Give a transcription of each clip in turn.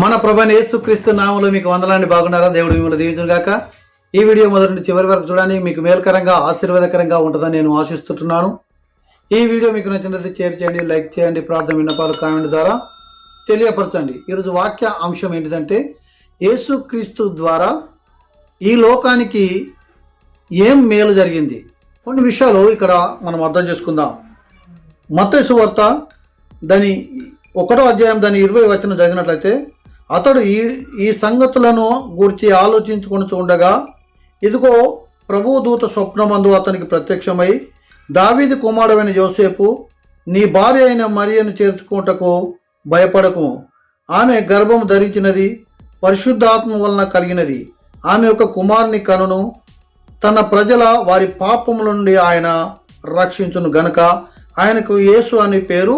మన ప్రభని యేసుక్రీస్తు నామంలో మీకు వందలాన్ని బాగున్నారా? దేవుడు మిమ్మల్ని దీవించును గాక ఈ వీడియో మొదటి నుంచి చివరి వరకు చూడడానికి మీకు మేలుకరంగా ఆశీర్వాదకరంగా ఉంటుందని నేను ఆశిస్తుంటున్నాను. ఈ వీడియో మీకు నచ్చినట్లయితే షేర్ చేయండి లైక్ చేయండి ప్రార్థన విన్నపాలు కామెంట్ ద్వారా తెలియపరచండి. ఈరోజు వాక్య అంశం ఏంటిదంటే యేసుక్రీస్తు ద్వారా ఈ లోకానికి ఏం మేలు జరిగింది? కొన్ని విషయాలు ఇక్కడ మనం అర్థం చేసుకుందాం. మత్తయి వార్త దాని ఒకటో అధ్యాయం దాని ఇరవై వచనం చదివినట్లయితే అతడు ఈ ఈ సంగతులను గూర్చి ఆలోచించుకొని ఉండగా ఇదిగో ప్రభుదూత స్వప్నమందు అతనికి ప్రత్యక్షమై దావీది కుమారుడైన యోసేపు నీ భార్య అయిన మరియను చేర్చుకుంటకు భయపడకు ఆమె గర్భం ధరించినది పరిశుద్ధాత్మ వలన కలిగినది. ఆమె యొక్క కుమారుని కనును తన ప్రజల వారి పాపముల నుండి ఆయన రక్షించును గనుక ఆయనకు యేసు అనే పేరు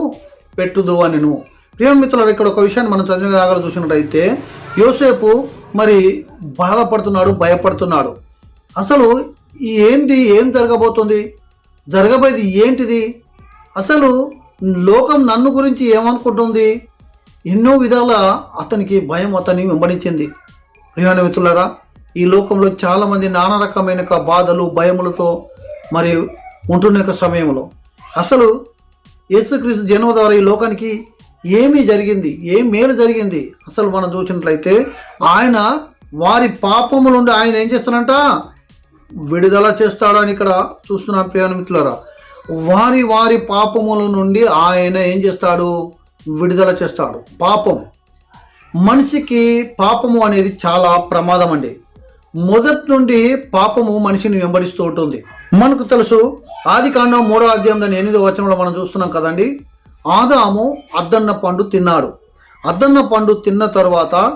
పెట్టుదు అనెను ప్రియమిత్రులు ఇక్కడ ఒక విషయాన్ని మనం చదివిన దాగా చూసినట్టయితే యోసేపు మరి బాధపడుతున్నాడు భయపడుతున్నాడు. అసలు ఈ ఏంటి ఏం జరగబోతుంది? జరగబోయేది ఏంటిది? అసలు లోకం నన్ను గురించి ఏమనుకుంటుంది? ఎన్నో విధాల అతనికి భయం అతన్ని వెంబడించింది. ప్రియమైన మిత్రులారా ఈ లోకంలో చాలామంది నానా రకమైన బాధలు భయములతో మరి ఉంటున్న యొక్క సమయంలో. అసలు యేసుక్రీస్తు జన్మ ద్వారా ఈ లోకానికి ఏమి జరిగింది? ఏం మేలు జరిగింది? అసలు మనం చూసినట్లయితే ఆయన వారి పాపము నుండి ఆయన ఏం చేస్తానంట విడుదల చేస్తాడని ఇక్కడ చూస్తున్నాం ప్రయాణమిత్రులారా వారి వారి పాపముల నుండి ఆయన ఏం చేస్తాడు? విడుదల చేస్తాడు. పాపం. మనిషికి పాపము అనేది చాలా ప్రమాదం అండి. మొదటి నుండి పాపము మనిషిని వెంబడిస్తూ ఉంటుంది. మనకు తెలుసు ఆది కాండం మూడో అధ్యాయం దాని ఎనిమిదో వచనంలో మనం చూస్తున్నాం కదండి. ఆదాము అద్దన్న పండు తిన్నాడు. అద్దన్న పండు తిన్న తర్వాత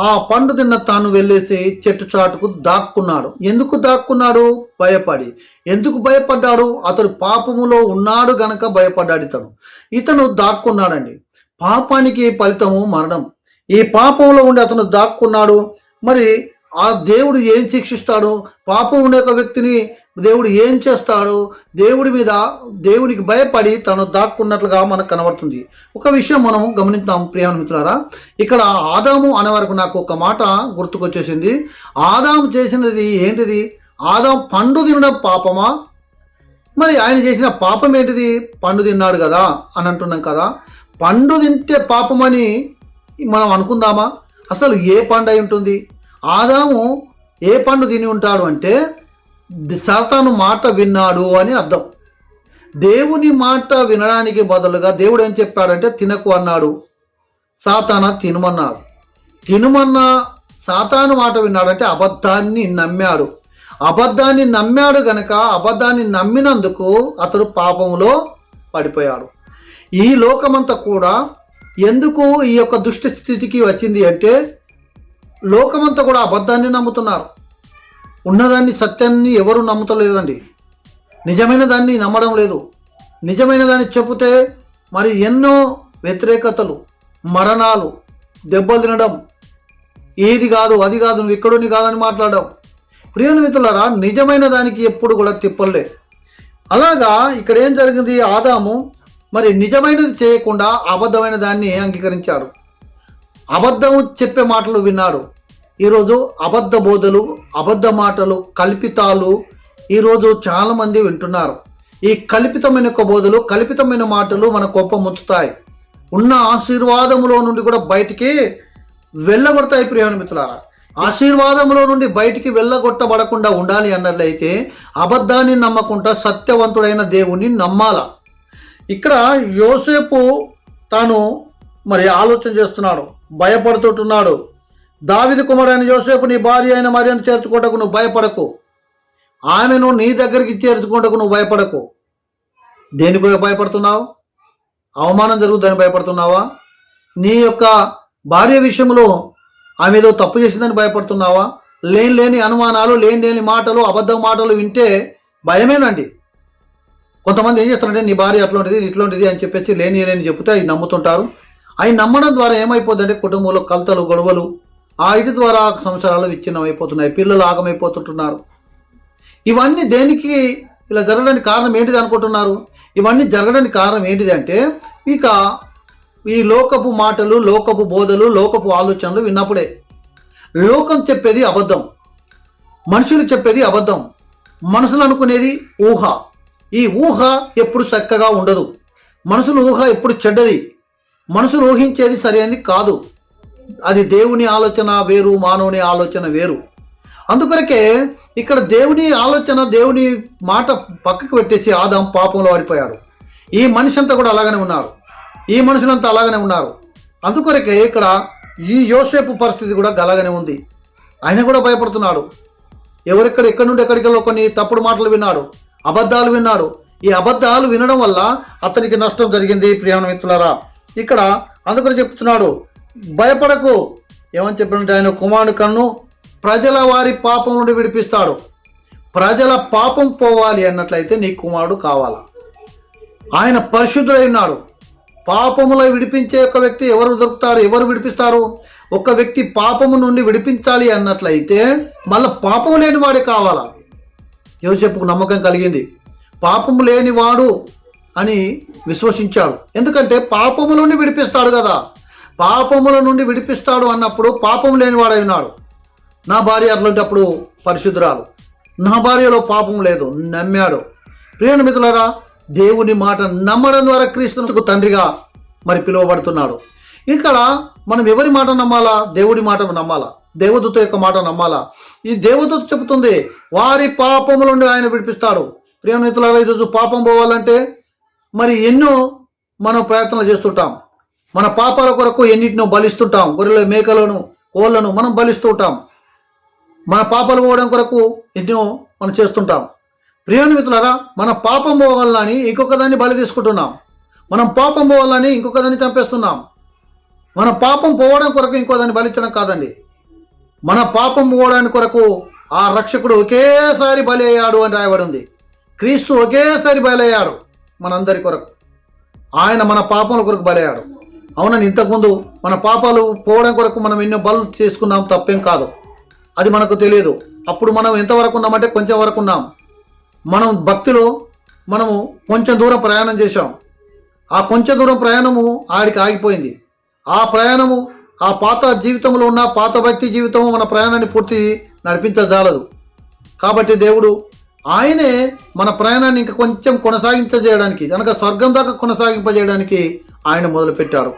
ఆ పండు తిన్న తాను వెళ్ళేసి చెట్టు చాటుకు దాక్కున్నాడు. ఎందుకు దాక్కున్నాడు? భయపడి. ఎందుకు భయపడ్డాడు? అతడు పాపములో ఉన్నాడు గనక భయపడ్డాడు ఇతను. ఇతను దాక్కున్నాడండి. పాపానికి ఫలితము మరణం. ఈ పాపంలో ఉండి అతను దాక్కున్నాడు. మరి ఆ దేవుడు ఏం శిక్షిస్తాడు? పాపం ఉండే ఒక వ్యక్తిని దేవుడు ఏం చేస్తాడు? దేవుడి మీద దేవునికి భయపడి తను దాక్కున్నట్లుగా మనకు కనబడుతుంది. ఒక విషయం మనం గమనిద్దాం ప్రియాణ మిత్రులారా. ఇక్కడ ఆదాము అనే వరకు నాకు ఒక మాట గుర్తుకొచ్చేసింది. ఆదాము చేసినది ఏంటిది? ఆదాం పండు తినడం పాపమా? మరి ఆయన చేసిన పాపం ఏంటిది? పండు తిన్నాడు కదా అని అంటున్నాం కదా. పండు తింటే పాపమని మనం అనుకుందామా? అసలు ఏ పండు అయి ఉంటుంది? ఆదాము ఏ పండు తిని ఉంటాడు అంటే సాతాను మాట విన్నాడు అని అర్థం. దేవుని మాట వినడానికి బదులుగా దేవుడు ఏం చెప్పాడంటే తినకు అన్నాడు. సాతాన తినమన్నాడు. తినుమన్న సాతాను మాట విన్నాడంటే అబద్ధాన్ని నమ్మాడు. అబద్ధాన్ని నమ్మాడు గనక అబద్ధాన్ని నమ్మినందుకు అతడు పాపంలో పడిపోయాడు. ఈ లోకమంతా కూడా ఎందుకు ఈ యొక్క దుష్ట స్థితికి వచ్చింది అంటే లోకమంతా కూడా అబద్ధాన్ని నమ్ముతున్నారు. ఉన్నదాన్ని సత్యాన్ని ఎవరు నమ్ముతలేదండి. నిజమైన దాన్ని నమ్మడం లేదు. నిజమైన దాన్ని చెబితే మరి ఎన్నో వ్యతిరేకతలు మరణాలు దెబ్బలు తినడం. ఏది కాదు అది కాదు నువ్వు ఇక్కడుని కాదని మాట్లాడడం. ప్రియుని నిజమైన దానికి ఎప్పుడు కూడా తిప్పలే. అలాగా ఇక్కడ ఏం జరిగింది? ఆదాము మరి నిజమైనది చేయకుండా అబద్ధమైన దాన్ని అంగీకరించాడు. అబద్ధం చెప్పే మాటలు విన్నాడు. ఈరోజు అబద్ధ బోధలు అబద్ధ మాటలు కల్పితాలు ఈరోజు చాలామంది వింటున్నారు. ఈ కల్పితమైన యొక్క బోధలు కల్పితమైన మాటలు మన గొప్ప ముంచుతాయి ఉన్న ఆశీర్వాదములో నుండి కూడా బయటికి వెళ్ళగొడతాయి ప్రియాణమిత్రులారా ఆశీర్వాదంలో నుండి బయటికి వెళ్ళగొట్టబడకుండా ఉండాలి అన్నట్లయితే అబద్ధాన్ని నమ్మకుండా సత్యవంతుడైన దేవుణ్ణి నమ్మాల. ఇక్కడ యోసేపు తాను మరి ఆలోచన చేస్తున్నాడు భయపడుతుంటున్నాడు. దావిది కుమారుడైన యోసేపు నీ భార్య అయిన మరియను చేర్చుకోటకు నువ్వు భయపడకు. ఆమెను నీ దగ్గరికి చేర్చుకోటకు నువ్వు భయపడకు. దేనికి భయపడుతున్నావు? అవమానం జరుగుతుందని భయపడుతున్నావా? నీ యొక్క భార్య విషయంలో ఆమె ఏదో తప్పు చేసిందని భయపడుతున్నావా? లేని లేని అనుమానాలు లేని లేని మాటలు అబద్ధ మాటలు వింటే భయమేనండి. కొంతమంది ఏం చేస్తారంటే నీ భార్య అట్లాంటిది ఇట్లాంటిది అని చెప్పేసి లేని లేని చెప్తే అవి నమ్ముతుంటారు. అవి నమ్మడం ద్వారా ఏమైపోతుందంటే కుటుంబంలో కలతలు గొడవలు ఆ ఇటు ద్వారా సంవత్సరాలు విచ్ఛిన్నమైపోతున్నాయి పిల్లలు ఆగమైపోతుంటున్నారు. ఇవన్నీ దేనికి ఇలా జరగడానికి కారణం ఏంటిది అనుకుంటున్నారు? ఇవన్నీ జరగడానికి కారణం ఏంటిది అంటే ఇక ఈ లోకపు మాటలు లోకపు బోధలు లోకపు ఆలోచనలు విన్నప్పుడే. లోకం చెప్పేది అబద్ధం. మనుషులు చెప్పేది అబద్ధం. మనసులు అనుకునేది ఊహ. ఈ ఊహ ఎప్పుడు చక్కగా ఉండదు. మనసులు ఊహ ఎప్పుడు చెడ్డది? మనసులు ఊహించేది సరైనది కాదు. అది దేవుని ఆలోచన వేరు మానవుని ఆలోచన వేరు. అందుకొరకే ఇక్కడ దేవుని ఆలోచన దేవుని మాట పక్కకు పెట్టేసి ఆదాం పాపంలో పడిపోయాడు ఈ మనిషి అంతా కూడా అలాగనే ఉన్నారు. ఈ మనుషులంతా అలాగనే ఉన్నారు. అందుకొరకే ఇక్కడ ఈ యోసేపు పరిస్థితి కూడా అలాగనే ఉంది. ఆయన కూడా భయపడుతున్నాడు. ఎవరెక్కడ ఎక్కడి నుండి ఎక్కడికెళ్ళో కొన్ని తప్పుడు మాటలు విన్నాడు అబద్ధాలు విన్నాడు. ఈ అబద్ధాలు వినడం వల్ల అతనికి నష్టం జరిగింది ప్రియాణ మిత్రులారా. ఇక్కడ అందుకని చెప్తున్నాడు భయపడకు. ఏమని చెప్పినట్టు ఆయన కుమారుడు కన్ను ప్రజల వారి పాపం నుండి విడిపిస్తాడు. ప్రజల పాపం పోవాలి అన్నట్లయితే నీ కుమారుడు కావాలా? ఆయన పరిశుద్ధుడై ఉన్నాడు. పాపములో విడిపించే ఒక వ్యక్తి ఎవరు దొరుకుతారు? ఎవరు విడిపిస్తారు? ఒక వ్యక్తి పాపము నుండి విడిపించాలి అన్నట్లయితే మళ్ళీ పాపము లేని వాడే కావాలా? చెప్పుకు నమ్మకం కలిగింది. పాపము లేనివాడు అని విశ్వసించాడు. ఎందుకంటే పాపము నుండి విడిపిస్తాడు కదా. పాపముల నుండి విడిపిస్తాడు అన్నప్పుడు పాపం లేనివాడై ఉన్నాడు. నా భార్య అట్లాంటప్పుడు పరిశుద్ధురాలు. నా భార్యలో పాపం లేదు నమ్మాడు. ప్రియుని మిత్రులారా దేవుని మాట నమ్మడం ద్వారా క్రీస్తుకు తండ్రిగా మరి పిలువబడుతున్నాడు. ఇక్కడ మనం ఎవరి మాట నమ్మాలా? దేవుడి మాట నమ్మాలా? దేవదూత యొక్క మాట నమ్మాలా? ఈ దేవదూత చెబుతుంది వారి పాపముల నుండి ఆయన విడిపిస్తాడు. ప్రియమితులారా ఈరోజు పాపం పోవాలంటే మరి ఎన్నో మనం ప్రయత్నాలు చేస్తుంటాం. మన పాపాల కొరకు ఎన్నిటినో బలిస్తుంటాం. గొర్రెల మేకలను కోళ్ళను మనం బలిస్తూ ఉంటాం. మన పాపాలు పోవడం కొరకు ఎన్నో మనం చేస్తుంటాం. ప్రియాని మిత్రులారా మన పాపం పోవాలని ఇంకొక దాన్ని బలి తీసుకుంటున్నాం. మనం పాపం పోవాలని ఇంకొక దాన్ని చంపేస్తున్నాం. మన పాపం పోవడం కొరకు ఇంకో దాన్ని బలించడం కాదండి. మన పాపం పోవడానికి కొరకు ఆ రక్షకుడు ఒకేసారి బలి అయ్యాడు అని రాయబడి ఉంది క్రీస్తు ఒకేసారి బలి అయ్యాడు మనందరి కొరకు. ఆయన మన పాపముల కొరకు బలయ్యాడు అవునని ఇంతకుముందు మన పాపాలు పోవడం కొరకు మనం ఎన్నో బలు చేసుకున్నాం తప్పేం కాదు. అది మనకు తెలియదు. అప్పుడు మనం ఎంతవరకు ఉన్నామంటే కొంచెం వరకు ఉన్నాం. మనం భక్తిలో మనము కొంచెం దూరం ప్రయాణం చేశాం. ఆ కొంచెం దూరం ప్రయాణము ఆడికి ఆగిపోయింది. ఆ ప్రయాణము ఆ పాత జీవితంలో ఉన్న పాత భక్తి జీవితము మన ప్రయాణాన్ని పూర్తి నడిపించజాలదు కాబట్టి దేవుడు ఆయనే మన ప్రయాణాన్ని ఇంకా కొంచెం కొనసాగించజేయడానికి కనుక స్వర్గం దాకా కొనసాగింపజేయడానికి ఆయన మొదలుపెట్టాడు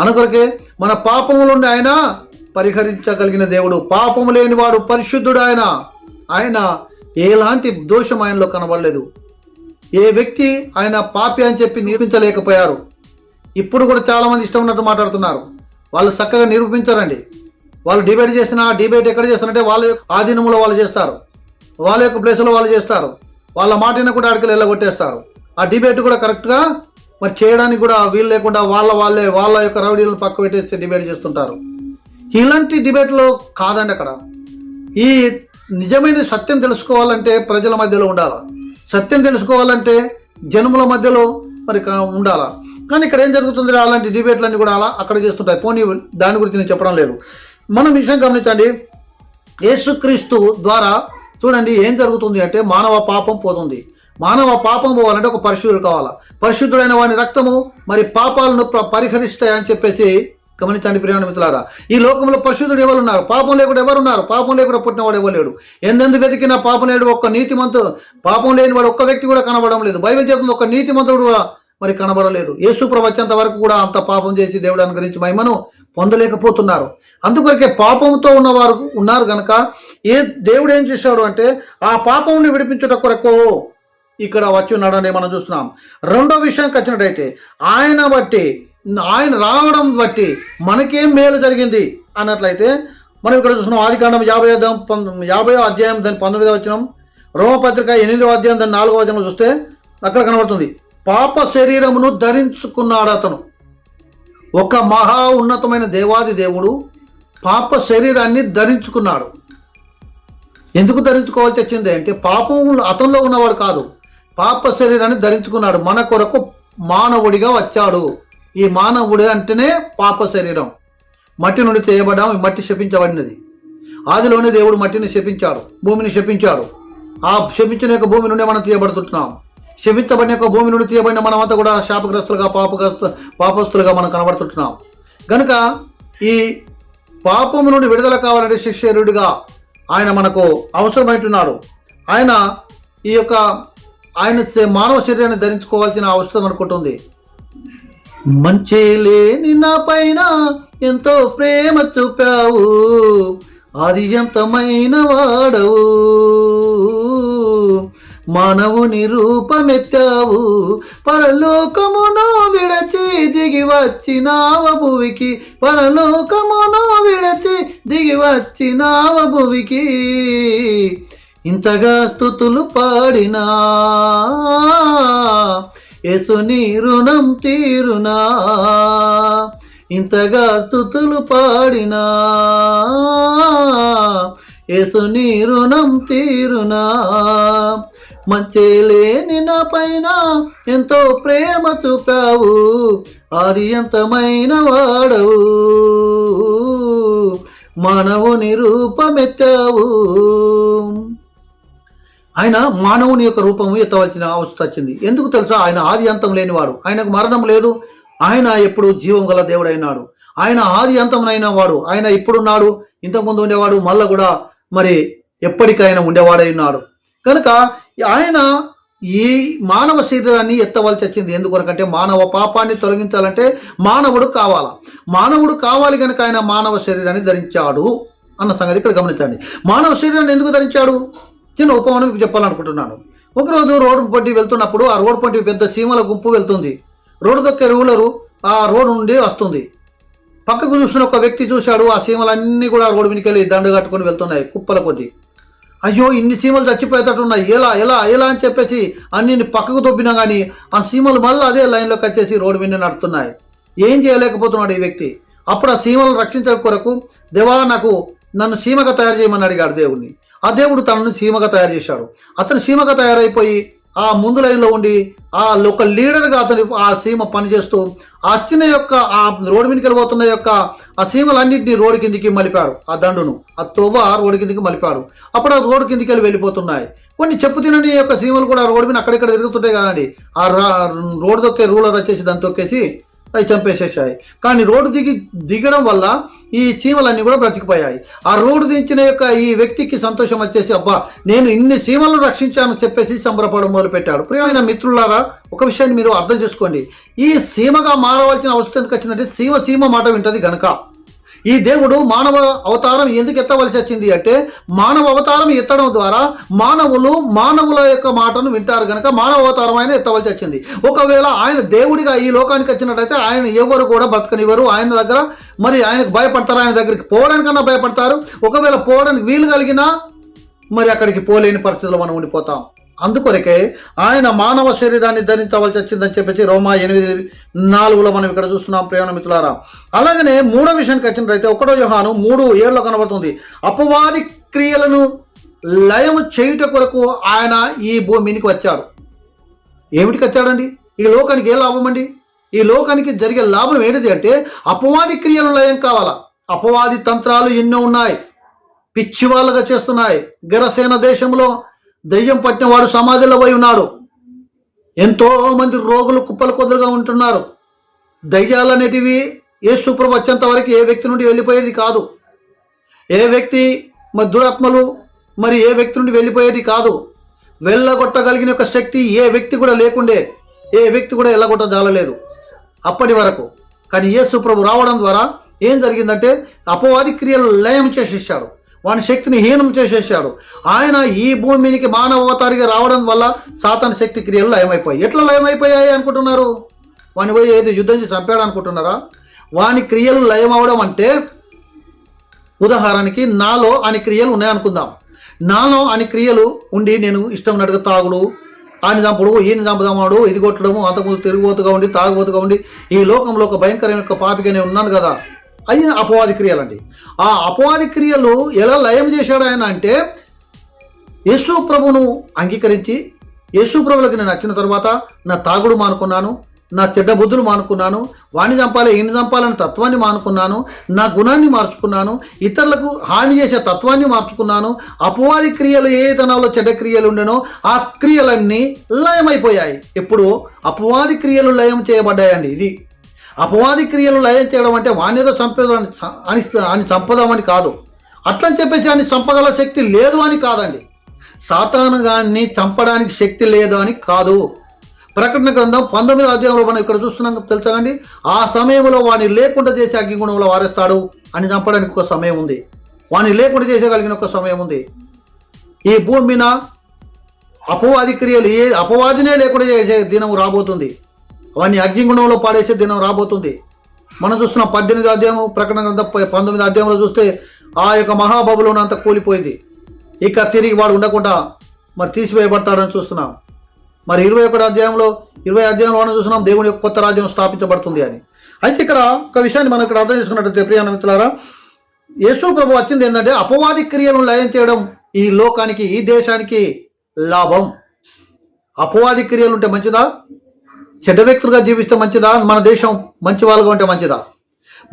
అనుకొరకే మన పాపములుండి ఆయన పరిహరించగలిగిన దేవుడు పాపము లేనివాడు పరిశుద్ధుడు ఆయన. ఆయన ఎలాంటి దోషం ఆయనలో కనబడలేదు. ఏ వ్యక్తి ఆయన పాపి అని చెప్పి నిరూపించలేకపోయారు. ఇప్పుడు కూడా చాలామంది ఇష్టం ఉన్నట్టు మాట్లాడుతున్నారు. వాళ్ళు చక్కగా నిరూపించారండి. వాళ్ళు డిబేట్ చేసినా డిబేట్ ఎక్కడ చేస్తారంటే వాళ్ళ ఆధీనంలో వాళ్ళు చేస్తారు. వాళ్ళ యొక్క ప్లేస్లో వాళ్ళు చేస్తారు. వాళ్ళ మాటని కూడా అడికలు వెళ్ళగొట్టేస్తారు ఆ డిబేట్ కూడా కరెక్ట్గా మరి చేయడానికి కూడా వీలు లేకుండా వాళ్ళ వాళ్ళే వాళ్ళ యొక్క రౌడీలను పక్క పెట్టేసి డిబేట్ చేస్తుంటారు. ఇలాంటి డిబేట్లో కాదండి అక్కడ. ఈ నిజమైన సత్యం తెలుసుకోవాలంటే ప్రజల మధ్యలో ఉండాలి. సత్యం తెలుసుకోవాలంటే జనముల మధ్యలో మరి కా- ఉండాలా. కానీ ఇక్కడ ఏం జరుగుతుంది? అలాంటి డిబేట్లన్నీ కూడా అలా అక్కడ చేస్తుంటాయి. పోనీ దాని గురించి నేను చెప్పడం లేదు. మనం విషయం గమనించండి. యేసుక్రీస్తు ద్వారా చూడండి ఏం జరుగుతుంది అంటే మానవ పాపం పోతుంది. మానవ పాపం పోవాలంటే ఒక పరిశుద్ధుడు కావాలా? పరిశుద్ధుడైన వాని రక్తము మరి పాపాలను పరిహరిస్తాయని చెప్పేసి గమనించండి ప్రియమైన మిత్రులారా. ఈ లోకంలో పరిశుద్ధుడు ఎవరు ఉన్నారు? పాపం లేకుండా ఎవరు ఉన్నారు? పాపం లేకుండా పుట్టినవాడు ఎవరు లేడు? ఎందెందు వెతికినా పాపం లేడు ఒక్క నీతిమంతు పాపం లేని వాడు ఒక్క వ్యక్తి కూడా కనబడడం లేదు. బైబిల్ చెప్తుంది ఒక్క నీతిమంతుడు కూడా మరి కనబడలేదు. యేసు ప్రభు వచ్చేంత వరకు కూడా అంత పాపం చేసి దేవుడు అనుగ్రహించి మహిమను పొందలేకపోతున్నారు. అందుకొరకే పాపంతో ఉన్నవారు ఉన్నారు గనక ఏ దేవుడు ఏం చేశాడు అంటే ఆ పాపంని విడిపించుట కొరకు ఇక్కడ వచ్చి ఉన్నాడని మనం చూస్తున్నాం. రెండో విషయానికి వచ్చినట్టయితే ఆయన బట్టి ఆయన రావడం బట్టి మనకేం మేలు జరిగింది అన్నట్లయితే మనం ఇక్కడ చూస్తున్నాం ఆదికాండం యాభై యాభై అధ్యాయం దాని పంతొమ్మిదో వచ్చినాం రోమపత్రిక ఎనిమిదో అధ్యాయం దాని నాలుగో వచనం చూస్తే అక్కడ కనబడుతుంది. పాప శరీరమును ధరించుకున్నాడు అతను. ఒక మహా ఉన్నతమైన దేవాది దేవుడు పాప శరీరాన్ని ధరించుకున్నాడు. ఎందుకు ధరించుకోవాల్సి వచ్చింది అంటే పాపం అతనిలో ఉన్నవాడు కాదు. పాప శరీరాన్ని ధరించుకున్నాడు. మన కొరకు మానవుడిగా వచ్చాడు. ఈ మానవుడు అంటేనే పాప శరీరం. మట్టి నుండి చేయబడ్డాం ఈ మట్టి శపించబడినది. ఆదిలోనే దేవుడు మట్టిని శపించాడు భూమిని శపించాడు. ఆ శపించిన యొక్క భూమి నుండి మనం తీయబడుతుంటున్నాం క్షమించబడిన యొక్క భూమి నుండి తీయబడిన మనమంతా కూడా శాపగ్రస్తులుగా పాపగ్రస్తు పాపస్తులుగా మనం కనబడుతుంటున్నాం. కనుక ఈ పాపము నుండి విడుదల కావాలంటే శిష్యరుడిగా ఆయన మనకు అవసరమైంటున్నాడు. ఆయన ఈ యొక్క ఆయన మానవ శరీరాన్ని ధరించుకోవాల్సిన అవసరం అనుకుంటుంది. మంచి లేని నా పైన ఎంతో ప్రేమ చూపావు. అది ఎంతమైన వాడవు. మానవుని రూపమెత్తావు పరలోకమును విడచి దిగి వచ్చినావ భువికి. పరలోకమును విడచి దిగి వచ్చినావ భువికి. ఇంతగా స్థుతులు పాడినా. యేసుని రుణం తీరునా. ఇంతగా స్థుతులు పాడినా. యేసుని రుణం తీరునా. మంచి లేని నా పైన ఎంతో ప్రేమ చూపావు. అది ఎంతమైన వాడవు. మానవుని రూపమెత్తావు. ఆయన మానవుని యొక్క రూపము ఎత్తవలసిన అవస్థ వచ్చింది. ఎందుకు తెలుసా? ఆయన ఆది అంతం లేనివాడు. ఆయనకు మరణం లేదు. ఆయన ఎప్పుడు జీవం గల దేవుడైనాడు. ఆయన ఆది అంతమునైన వాడు. ఆయన ఇప్పుడున్నాడు. ఇంతకుముందు ఉండేవాడు. మళ్ళా కూడా మరి ఎప్పటికైనా ఉండేవాడై ఉన్నాడు. కనుక ఆయన ఈ మానవ శరీరాన్ని ఎత్తవలసి వచ్చింది. ఎందుకొరకంటే మానవ పాపాన్ని తొలగించాలంటే మానవుడు కావాలా? మానవుడు కావాలి కనుక ఆయన మానవ శరీరాన్ని ధరించాడు అన్న సంగతి ఇక్కడ గమనించండి. మానవ శరీరాన్ని ఎందుకు ధరించాడు? చిన్న ఉపమానం చెప్పాలనుకుంటున్నాను. ఒకరోజు రోడ్డు పట్టి వెళ్తున్నప్పుడు ఆ రోడ్డు పట్టి పెద్ద సీమల గుంపు వెళ్తుంది. రోడ్డు దొక్కే రూలరు ఆ రోడ్డు నుండి వస్తుంది. పక్కకు చూసిన ఒక వ్యక్తి చూశాడు. ఆ సీమలన్నీ కూడా రోడ్డు మీదకి వెళ్ళి దండు కట్టుకొని వెళ్తున్నాయి. కుప్పల కొద్ది. అయ్యో ఇన్ని సీమలు చచ్చిపోయేటట్టు ఉన్నాయి ఎలా ఎలా ఎలా అని చెప్పేసి అన్ని పక్కకు దొబ్బినా కానీ ఆ సీమలు మళ్ళీ అదే లైన్లోకి వచ్చేసి రోడ్డు మీద నడుస్తున్నాయి ఏం చేయలేకపోతున్నాడు ఈ వ్యక్తి? అప్పుడు ఆ సీమలను రక్షించడం కొరకు దేవా నాకు నన్ను సీమగా తయారు చేయమని అడిగాడు దేవుణ్ణి. ఆ దేవుడు తనను సీమగా తయారు చేశాడు. అతను సీమగా తయారైపోయి ఆ ముందు లైన్లో ఉండి ఆ ఒక లీడర్గా అతను ఆ సీమ పనిచేస్తూ ఆ చిన్న యొక్క ఆ రోడ్డు మీదకి వెళ్ళిపోతున్న యొక్క ఆ సీమలన్నింటినీ రోడ్డు కిందికి మలిపాడు. ఆ దండును ఆ తొవ్వ రోడ్డు కిందికి మలిపాడు. అప్పుడు ఆ రోడ్డు కిందికి వెళ్ళి వెళ్ళిపోతున్నాయి. కొన్ని చెప్పు తినని యొక్క సీమలు కూడా రోడ్డు మీద అక్కడిక్కడ తిరుగుతుంటాయి కదండి. ఆ రోడ్డు తొక్కే రూలర్ వచ్చేసి దాన్ని తొక్కేసి అవి చంపేసేసాయి. కానీ రోడ్డు దిగి దిగడం వల్ల ఈ చీమలన్నీ కూడా బ్రతికిపోయాయి. ఆ రోడ్డు దించిన యొక్క ఈ వ్యక్తికి సంతోషం వచ్చేసి అబ్బా నేను ఇన్ని చీమలను రక్షించానని చెప్పేసి సంబరపడడం మొదలుపెట్టాడు. ప్రియమైన మిత్రులారా ఒక విషయాన్ని మీరు అర్థం చేసుకోండి. ఈ సీమగా మారవలసిన అవసరం ఎందుకు వచ్చిందంటే సీమ సీమ మాట వింటది గనక. ఈ దేవుడు మానవ అవతారం ఎందుకు ఎత్తవలసి వచ్చింది అంటే మానవ అవతారం ఎత్తడం ద్వారా మానవులు మానవుల యొక్క మాటను వింటారు కనుక మానవ అవతారం ఆయన ఎత్తవలసి వచ్చింది. ఒకవేళ ఆయన దేవుడిగా ఈ లోకానికి వచ్చినట్టయితే ఆయన ఎవరు కూడా బ్రతకనివ్వరు. ఆయన దగ్గర మరి ఆయనకు భయపడతారు ఆయన దగ్గరికి పోవడానికన్నా భయపడతారు. ఒకవేళ పోవడానికి వీలు కలిగినా మరి అక్కడికి పోలేని పరిస్థితుల్లో మనం ఉండిపోతాం. అందుకొరకే ఆయన మానవ శరీరాన్ని ధరించవలసి వచ్చిందని చెప్పేసి రోమా ఎనిమిది నాలుగులో మనం ఇక్కడ చూస్తున్నాం ప్రేమ మిత్రులారా. అలాగనే మూడో విషయానికి వచ్చినట్లయితే ఒకటో యోహాను మూడు ఏళ్ళలో కనబడుతుంది. అపవాది క్రియలను లయము చేయుట కొరకు ఆయన ఈ భూమినికి వచ్చాడు. ఏమిటికి వచ్చాడండి? ఈ లోకానికి ఏ లాభం అండి? ఈ లోకానికి జరిగే లాభం ఏంటిది అంటే అపవాది క్రియలు లయం కావాలా? అపవాది తంత్రాలు ఎన్నో ఉన్నాయి. పిచ్చి వాళ్ళగా చేస్తున్నాయి. గరసేన దేశంలో దెయ్యం పట్టిన వాడు సమాధిలో పోయి ఉన్నాడు. ఎంతో మంది రోగులు కుప్పలు కుదురుగా ఉంటున్నారు. దయ్యాలు అనేటివి ఏ సుప్రభు వచ్చేంత వరకు ఏ వ్యక్తి నుండి వెళ్ళిపోయేది కాదు. ఏ వ్యక్తి మరి దురాత్మలు మరి ఏ వ్యక్తి నుండి వెళ్ళిపోయేది కాదు. వెళ్ళగొట్టగలిగిన ఒక శక్తి ఏ వ్యక్తి కూడా లేకుండే ఏ వ్యక్తి కూడా వెళ్ళగొట్ట జాలలేదు అప్పటి వరకు. కానీ యేసు ప్రభు రావడం ద్వారా ఏం జరిగిందంటే అపవాది క్రియలు లయం చేసేసాడు. వాని శక్తిని హీనం చేసేసాడు ఆయన ఈ భూమికి మానవ రావడం వల్ల సాతాన శక్తి క్రియలు లయమైపోయాయి. ఎట్లా లయమైపోయాయి అనుకుంటున్నారు? వాని పోయి ఏది యుద్ధం చేసి చంపాడు అనుకుంటున్నారా? వాని క్రియలు లయం అవడం అంటే ఉదాహరణకి నాలో అని క్రియలు ఉన్నాయనుకుందాం నాలో అని క్రియలు ఉండి నేను ఇష్టం ఉన్నట్టుగా తాగుడు ఆయన చంపుడు ఈయన చంపుదామాడు ఇది కొట్టడము అంతకుముందు తిరుగుబోతుగా ఉండి తాగుబోతుగా ఉండి ఈ లోకంలో ఒక భయంకరమైన యొక్క పాపిగా నేను ఉన్నాను కదా. అవి అపవాది క్రియలండి. ఆ అపవాది క్రియలు ఎలా లయం చేశాడు ఆయన అంటే యేసు ప్రభును అంగీకరించి యేసు ప్రభులకు నేను నచ్చిన తర్వాత నా తాగుడు మానుకున్నాను నా చెడ్డ బుద్ధులు మానుకున్నాను వాణ్ణి చంపాలి ఈయన చంపాలనే తత్వాన్ని మానుకున్నాను నా గుణాన్ని మార్చుకున్నాను ఇతరులకు హాని చేసే తత్వాన్ని మార్చుకున్నాను అపవాది క్రియలు ఏ తనాలో చెడ్డ క్రియలు ఉండేనో ఆ క్రియలన్నీ లయమైపోయాయి. ఎప్పుడు? అపవాది క్రియలు లయం చేయబడ్డాయండి. ఇది అపవాది క్రియలు లయం చేయడం అంటే వాణ్యత చంపేదని అని అని చంపదామని కాదు. అట్లని చెప్పేసి అని చంపగల శక్తి లేదు అని కాదండి. సాతాను గాన్ని చంపడానికి శక్తి లేదు అని కాదు. ప్రకటన గ్రంథం పంతొమ్మిదో అధ్యాయంలో మనం ఇక్కడ చూస్తున్నాం తెలుసా అండి? ఆ సమయంలో వాడిని లేకుండా చేసే అగ్నిగుణంలో వారేస్తాడు అని చంపడానికి ఒక సమయం ఉంది. వాడిని లేకుండా చేసేయగలిగిన ఒక సమయం ఉంది. ఈ భూమి మీద అపవాది క్రియలు ఏ అపవాదినే లేకుండా చేసే దినం రాబోతుంది. వాడిని అగ్నిగుణంలో పాడేసే దినం రాబోతుంది. మనం చూస్తున్న పద్దెనిమిది అధ్యాయం ప్రకటన ప- పంతొమ్మిది అధ్యాయంలో చూస్తే ఆ యొక్క మహాబబులోని అంత కూలిపోయింది. ఇక తిరిగి వాడు ఉండకుండా మరి తీసివేయబడతాడని చూస్తున్నాం. మరి ఇరవై ఒకటి అధ్యాయంలో ఇరవై అధ్యాయంలో మనం చూస్తున్నాం దేవుని యొక్క కొత్త రాజ్యం స్థాపించబడుతుంది అని. అయితే ఇక్కడ ఒక విషయాన్ని మనం ఇక్కడ అర్థం చేసుకున్నట్టు ప్రియాన మిత్రులారా యేసు ప్రభు వచ్చింది ఏంటంటే అపవాది క్రియలను లయం చేయడం ఈ లోకానికి ఈ దేశానికి లాభం. అపవాది క్రియలు ఉంటే మంచిదా? చెడ్డ వ్యక్తులుగా జీవిస్తే మంచిదా? మన దేశం మంచి వాళ్ళగా ఉంటే మంచిదా?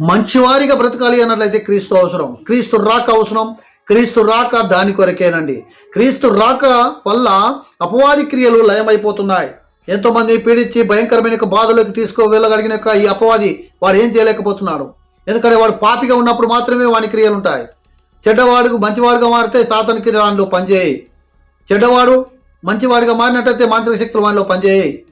మంచివారిగా బ్రతకాలి అన్నట్లయితే క్రీస్తు అవసరం. క్రీస్తు రాక అవసరం. క్రీస్తు రాక దాని కొరకేనండి. క్రీస్తు రాక వల్ల అపవాది క్రియలు లయమైపోతున్నాయి. ఎంతోమంది పీడించి భయంకరమైన బాధలోకి తీసుకో వెళ్ళగలిగిన యొక్క ఈ అపవాది వాడు ఏం చేయలేకపోతున్నాడు. ఎందుకంటే వాడు పాపిగా ఉన్నప్పుడు మాత్రమే వాని క్రియలు ఉంటాయి. చెడ్డవాడుకు మంచివాడుగా మారితే సాతనికి దానిలో పనిచేయి. చెడ్డవాడు మంచివాడిగా మారినట్టయితే మాంత్రిక శక్తులు వానిలో పనిచేయి.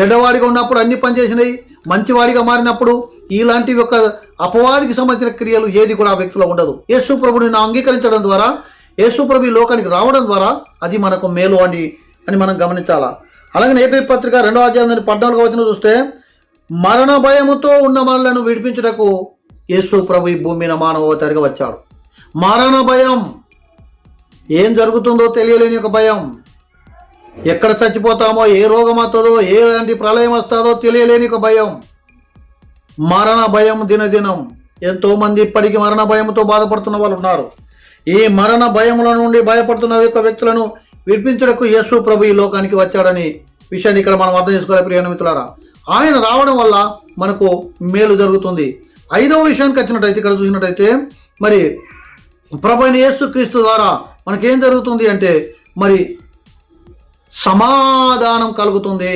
చెడ్డవాడిగా ఉన్నప్పుడు అన్ని పనిచేసినాయి మంచివాడిగా మారినప్పుడు ఇలాంటి యొక్క అపవాదికి సంబంధించిన క్రియలు ఏది కూడా ఆ వ్యక్తిలో ఉండదు. యేసు ప్రభుని అంగీకరించడం ద్వారా యేసు ప్రభు ఈ లోకానికి రావడం ద్వారా అది మనకు మేలు అని అని మనం గమనించాలా. అలాగే ఏపీ పత్రిక రెండవ అధ్యాయం పద్నాలుగో వచ్చిన చూస్తే మరణ భయముతో ఉన్న మనలను విడిపించుటకు యేసు ప్రభు ఈ భూమి మానవతారిగా వచ్చాడు. మరణ భయం ఏం జరుగుతుందో తెలియలేని ఒక భయం. ఎక్కడ చచ్చిపోతామో ఏ రోగం వస్తుందో ఏలాంటి ప్రళయం వస్తుందో తెలియలేని ఒక భయం. మరణ భయం దినదినం. ఎంతో మంది ఇప్పటికీ మరణ భయంతో బాధపడుతున్న వాళ్ళు ఉన్నారు. ఈ మరణ భయముల నుండి భయపడుతున్న యొక్క వ్యక్తులను విడిపించడకు యేసు ప్రభు ఈ లోకానికి వచ్చాడని విషయాన్ని ఇక్కడ మనం అర్థం చేసుకోవాలి ప్రియ మిత్రులారా. ఆయన రావడం వల్ల మనకు మేలు జరుగుతుంది. ఐదవ విషయానికి వచ్చినట్టయితే ఇక్కడ చూసినట్టయితే మరి ప్రభు యేసు క్రీస్తు ద్వారా మనకేం జరుగుతుంది అంటే మరి సమాధానం కలుగుతుంది.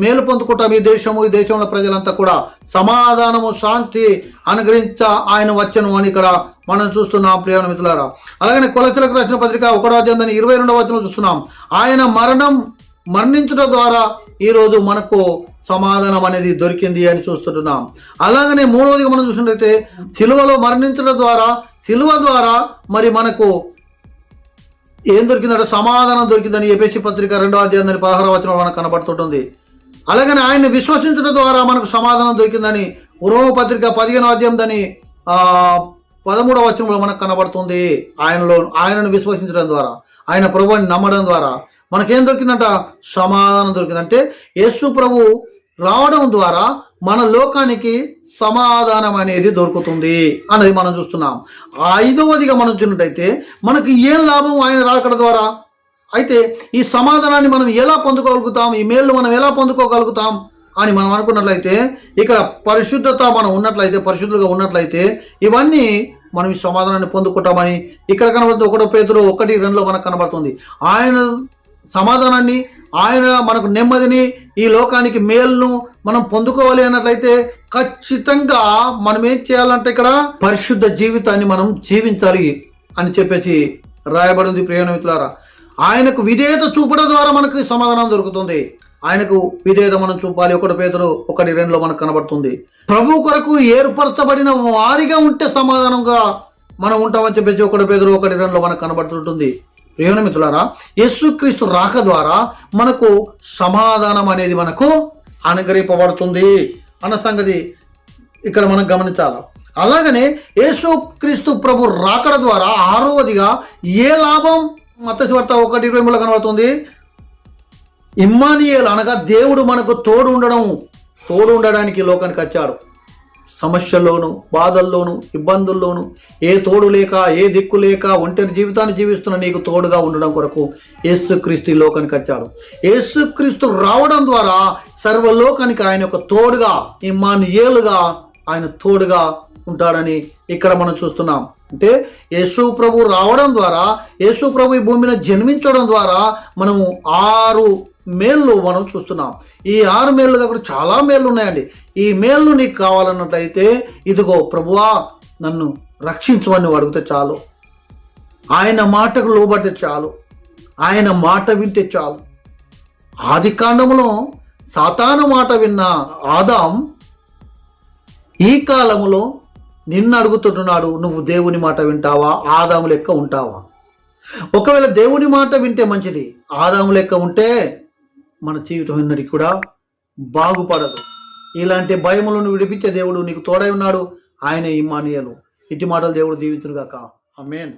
మేలు పొందుకుంటాం ఈ దేశము ఈ దేశంలో ప్రజలంతా కూడా సమాధానము శాంతి అనుగ్రహించ ఆయన వచ్చను అని ఇక్కడ మనం చూస్తున్నాం ప్రియ మిత్రులారా. అలాగనే కొలసలకు రాసిన పత్రిక ఒకటో అధ్యాయం ఇరవై రెండవ వచనం చూస్తున్నాం. ఆయన మరణం మరణించడం ద్వారా ఈరోజు మనకు సమాధానం అనేది దొరికింది అని చూస్తుంటున్నాం. అలాగనే మూడవదిగా మనం చూసినట్లయితే సిలువలో మరణించడం ద్వారా సిలువ ద్వారా మరి మనకు ఏం దొరికిందంటే సమాధానం దొరికిందని ఏపీసీ పత్రిక రెండో అధ్యాయం దాని పదహార వచనం మనకు కనబడుతుంటుంది. అలాగనే ఆయన్ని విశ్వసించడం ద్వారా మనకు సమాధానం దొరికిందని ఉరవ పత్రిక పదిహేనో అధ్యాయం దాని పదమూడవ వచనంలో మనకు కనబడుతుంది. ఆయనలో ఆయనను విశ్వసించడం ద్వారా ఆయన ప్రభుని నమ్మడం ద్వారా మనకేం దొరికిందంట? సమాధానం దొరికింది. అంటే యేసు ప్రభు రావడం ద్వారా మన లోకానికి సమాధానం అనేది దొరుకుతుంది అన్నది మనం చూస్తున్నాం. ఐదవదిగా మనం చూసినట్టయితే మనకి ఏం లాభం ఆయన రాకడ ద్వారా? అయితే ఈ సమాధానాన్ని మనం ఎలా పొందుకోగలుగుతాం? ఈ మేలు మనం ఎలా పొందుకోగలుగుతాం? అని మనం అనుకున్నట్లయితే ఇక్కడ పరిశుద్ధత మనం ఉన్నట్లయితే పరిశుద్ధులుగా ఉన్నట్లయితే ఇవన్నీ మనం ఈ సమాధానాన్ని పొందుకుంటామని ఇక్కడ కనబడుతుంది. ఒకటో పేతురు ఒకటి రెండులో మనకు కనబడుతుంది. ఆయన సమాధానాన్ని ఆయన మనకు నెమ్మదిని ఈ లోకానికి మేలును మనం పొందుకోవాలి అన్నట్లయితే ఖచ్చితంగా మనం ఏం చేయాలంటే ఇక్కడ పరిశుద్ధ జీవితాన్ని మనం జీవించాలి అని చెప్పేసి రాయబడింది ప్రియమిత్రులారా ఆయనకు విధేయత చూపడం ద్వారా మనకు సమాధానం దొరుకుతుంది. ఆయనకు విధేయత మనం చూపాలి. ఒకటి పేదలు ఒకటి రెండులో మనకు కనబడుతుంది. ప్రభు కొరకు ఏర్పరచబడిన వారిగా ఉంటే సమాధానంగా మనం ఉంటామని చెప్పేసి ఒకటి పేదలు ఒకటి రెండులో మనకు కనబడుతుంటుంది. ప్రేమ మిత్రులారా యేసుక్రీస్తు రాక ద్వారా మనకు సమాధానం అనేది మనకు అనుగ్రహింపబడుతుంది అన్న సంగతి ఇక్కడ మనం గమనించాలి. అలాగనే యేసుక్రీస్తు ప్రభు రాకడ ద్వారా ఆరవదిగా ఏ లాభం? మత్స్యవార్త ఒకటి ఇరవై మూడు కనబడుతుంది. ఇమ్మానియల్ అనగా దేవుడు మనకు తోడు ఉండడం తోడు ఉండడానికి లోకానికి వచ్చాడు. సమస్యల్లోనూ బాధల్లోనూ ఇబ్బందుల్లోనూ ఏ తోడు లేక ఏ దిక్కు లేక ఒంటరి జీవితాన్ని జీవిస్తున్న నీకు తోడుగా ఉండడం కొరకు యేసుక్రీస్తు లోకానికి వచ్చాడు. యేసుక్రీస్తు రావడం ద్వారా సర్వలోకానికి ఆయన ఒక తోడుగా ఇమ్మానుయేలుగా ఆయన తోడుగా ఉంటాడని ఇక్కడ మనం చూస్తున్నాం. అంటే యేసు ప్రభు రావడం ద్వారా యేసు ప్రభు ఈ భూమిని జన్మించడం ద్వారా మనము ఆరు మేళ్ళు మనం చూస్తున్నాం. ఈ ఆరు మేళ్ళు కాకుండా చాలా మేళ్ళు ఉన్నాయండి. ఈ మేళ్ళు నీకు కావాలన్నట్లయితే ఇదిగో ప్రభువా నన్ను రక్షించమని అడిగితే చాలు. ఆయన మాటకు లోబడితే చాలు. ఆయన మాట వింటే చాలు. ఆది కాండంలో సాతాను మాట విన్న ఆదాం ఈ కాలంలో నిన్ను అడుగుతుంటున్నాడు నువ్వు దేవుని మాట వింటావా? ఆదాము లెక్క ఉంటావా? ఒకవేళ దేవుని మాట వింటే మంచిది. ఆదాము లెక్క ఉంటే మన జీవితం ఎన్నటికి కూడా బాగుపడదు. ఇలాంటి భయములను విడిపించే దేవుడు నీకు తోడై ఉన్నాడు. ఆయన ఇమ్మానియలు. ఇటు మాటలు దేవుడు దీవించునుగాక. ఆమేన్.